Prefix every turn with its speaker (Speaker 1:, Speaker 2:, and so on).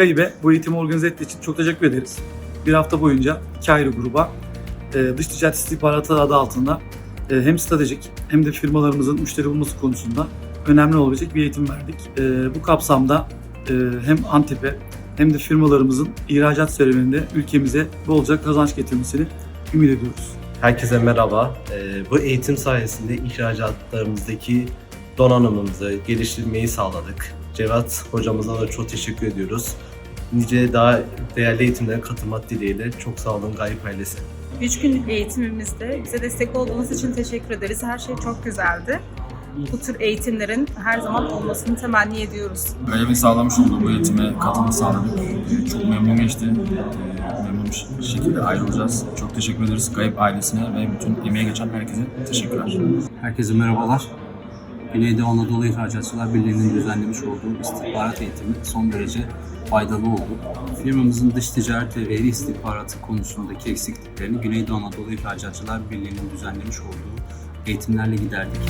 Speaker 1: Gaybe bu eğitimi organize ettiği için çok teşekkür ederiz. Bir hafta boyunca iki ayrı gruba e, dış ticaret istihbaratı adı altında e, hem stratejik hem de firmalarımızın müşteri bulması konusunda önemli olabilecek bir eğitim verdik. E, bu kapsamda hem Antep'e hem de firmalarımızın ihracat serüveninde ülkemize bolca kazanç getirmesini ümit ediyoruz.
Speaker 2: Herkese merhaba. Bu eğitim sayesinde ihracatlarımızdaki donanımımızı geliştirmeyi sağladık. Cevat hocamıza da çok teşekkür ediyoruz. Nice daha değerli eğitimlere katılmak dileğiyle çok sağ olun Gayip ailesi.
Speaker 3: 3 günlük eğitimimizde bize destek olduğunuz için teşekkür ederiz. Her şey çok güzeldi. Bu tür eğitimlerin her zaman olmasını temenni ediyoruz.
Speaker 4: Gayip'in sağlamış olduğu bu eğitime katılım sağladık. Çok memnun geçti. Ee, Memnun bir şekilde ayrılacağız. Çok teşekkür ederiz Gayip ailesine ve bütün emeğe geçen herkese teşekkürler.
Speaker 5: Herkese merhabalar. Güneydoğu Anadolu İhracatçılar Birliği'nin düzenlemiş olduğu istihbarat eğitimi son derece faydalı oldu. Firmamızın dış ticaret ve veri istihbaratı konusundaki eksikliklerini Güneydoğu Anadolu İhracatçılar Birliği'nin düzenlemiş olduğu eğitimlerle giderdik.